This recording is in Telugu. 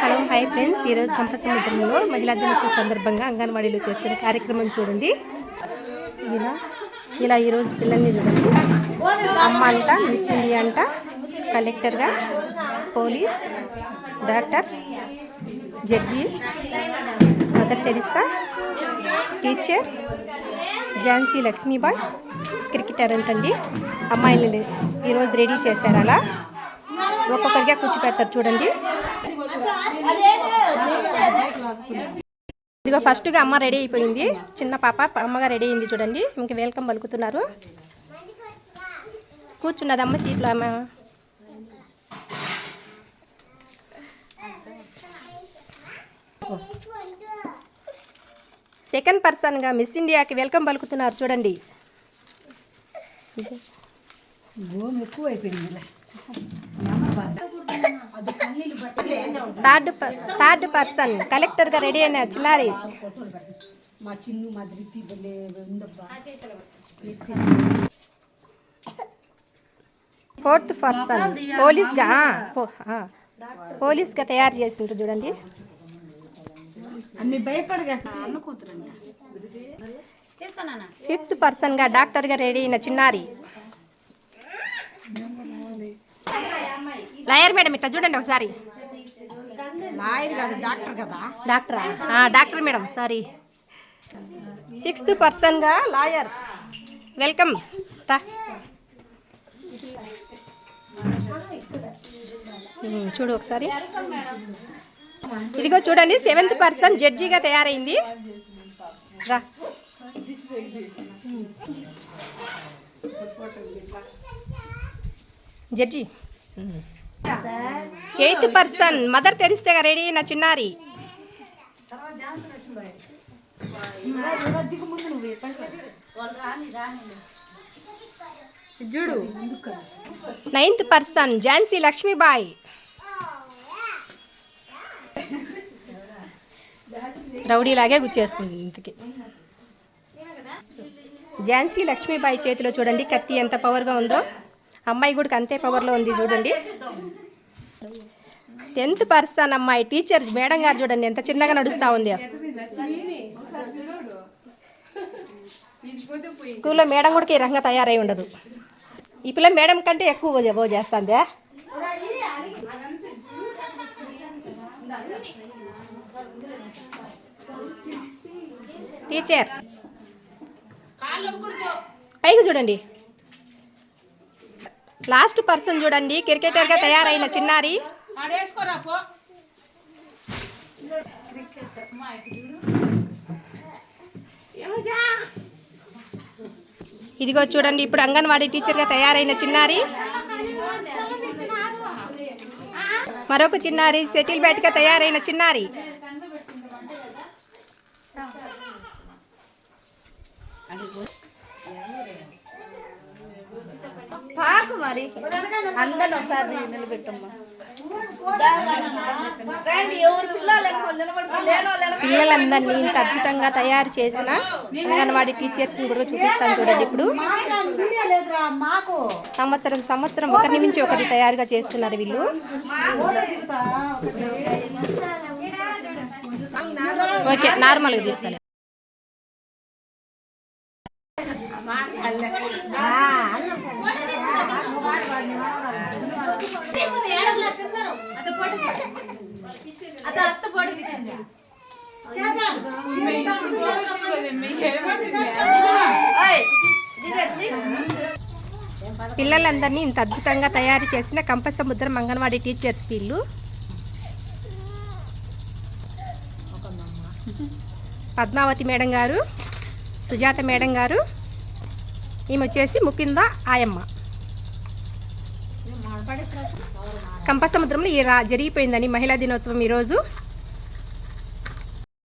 Hello hi friends. ఈరోజు కంపసముద్రంలో మహిళా దినోత్సవం సందర్భంగా అంగన్వాడీలో చేస్తున్న కార్యక్రమం చూడండి. ఇలా ఇలా ఈరోజు పిల్లల్ని చూడండి. అమ్మ అంట మిస్ ఇండియా అంట కలెక్టర్గా police doctor judge mother Teresa teacher Jhansi Lakshmibai cricketer అంటండి. అమ్మాయిలు ఈరోజు రెడీ చేశారు అలా. ఒక్కొక్కరిగా కూర్చోపెడతారు చూడండి. ఇదిగో ఫస్ట్గా అమ్మ రెడీ అయిపోయింది. చిన్న పాప అమ్మగా రెడీ అయింది చూడండి. ఇంక వెల్కమ్ పలుకుతున్నారు. కూర్చున్నది అమ్మ సీట్లో అమ్మ. సెకండ్ పర్సన్గా మిస్ ఇండియాకి వెల్కమ్ పలుకుతున్నారు చూడండి. ఎక్కువ అయిపోయింది థర్డ్ థర్డ్ పర్సన్ కలెక్టర్గా రెడీ అయిన చిన్నారి. మా చిన్ను మా ధృతి ఫోర్త్ పర్సన్ పోలీస్గా పోలీస్గా తయారు చేసిండ్రు చూడండి. అన్ని భయపడగా. అన్న కూతురండి. ఫిఫ్త్ పర్సన్గా డాక్టర్గా రెడీ అయిన చిన్నారి. లాయర్ మేడం ఇట్లా చూడండి ఒకసారి. డాక్టర్ డాక్టరా? Madam sorry. సిక్స్త్ పర్సన్గా లాయర్. వెల్కమ్. రా. చూడు ఒకసారి. ఇదిగో చూడండి సెవెంత్ పర్సన్ జడ్జిగా తయారైంది. రా. జడ్జి. ఎయిత్ పర్సన్ మదర్ తెరిస్తేగా రెడీ అయిన చిన్నారి. చూడు. నైన్త్ పర్సన్ ఝాన్సీ లక్ష్మీబాయి రౌడీలాగే గుచ్చేసుకుంది ఇంతకి. ఝాన్సీ లక్ష్మీబాయి చేతిలో చూడండి కత్తి ఎంత పవర్గా ఉందో. అమ్మాయి కూడా అంతే పవర్లో ఉంది చూడండి. టెన్త్ పర్సన్ అమ్మాయి టీచర్ మేడం గారు చూడండి ఎంత చిన్నగా నడుస్తూ ఉంది. స్కూల్లో మేడం కూడా ఈ రకంగా తయారై ఉండదు. ఈ పిల్ల మేడం కంటే ఎక్కువ బో చేస్తుందే టీచర్. పైకి చూడండి. లాస్ట్ పర్సన్ చూడండి క్రికెటర్గా తయారైన చిన్నారి. ఇదిగో చూడండి ఇప్పుడు అంగన్వాడీ టీచర్గా తయారైన చిన్నారి. మరొక చిన్నారి సెటిల్ బ్యాట్గా తయారైన చిన్నారి. మరి. అందరిని ఒకసారి నిలబెట్టమ్మా. పిల్లలందరినీ ఇంత అద్భుతంగా తయారు చేసిన అంగన్వాడీ టీచర్స్ని కూడా చూపిస్తాను చూడండి ఇప్పుడు. సంవత్సరం సంవత్సరం ఒకరి నుంచి ఒకరి తయారుగా చేస్తున్నారు వీళ్ళు. ఓకే నార్మల్గా తీస్తాను. పిల్లలందరినీ ఇంత అద్భుతంగా తయారు చేసిన కంపసముద్రం అంగన్వాడీ టీచర్స్ వీళ్ళు. పద్మావతి మేడం గారు. సుజాత మేడం గారు. ఈమె వచ్చేసి ముకింద ఆయమ్మ. కంపసముద్రంలో ఈ రా జరిగిపోయిందని మహిళా దినోత్సవం ఈరోజు.